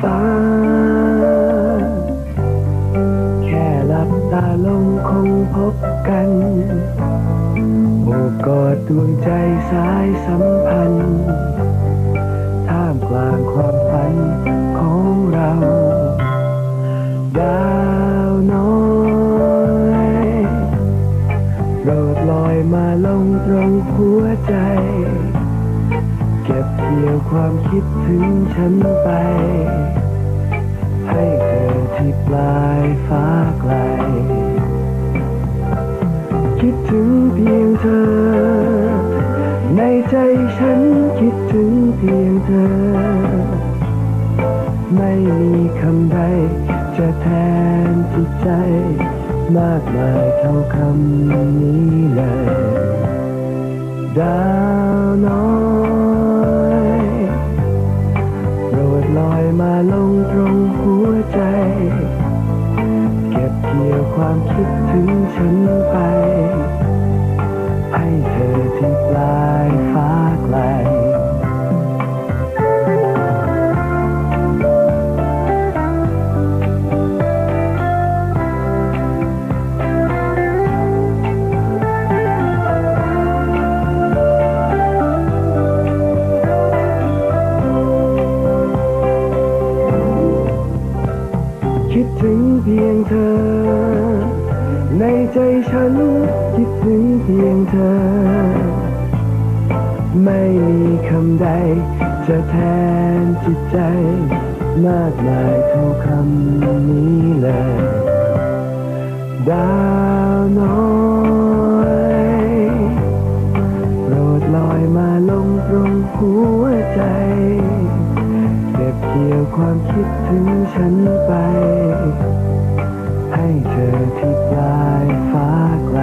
ฟ้า แค่หลับตาลงคงพบกัน โอบกอดดวงใจสายสัมพันธ์ ท่ามกลางความฝันของเรา ดาวน้อยโปรดลอยมาลงตรงหัวใจ เก็บเกี่ยวความคิดถึงฉันไป ให้เธอที่ปลายฟ้าไกล คิดถึงเพียงเธอ ในใจฉันคิดถึงเพียงเธอ ไม่มีคำใด จะแทนจิตใจ มากมายเท่าคำนี้เลย เธอ ในใจฉันคิดถึงเพียงเธอ ไม่มีคำใด จะแทนจิตใจ มากมายเท่าคำนี้เลย ดาวน้อยโปรดลอยมาลงตรงหัวใจเก็บเกี่ยวความคิดถึงฉันไป ให้เธอที่ปลายฟ้าไกล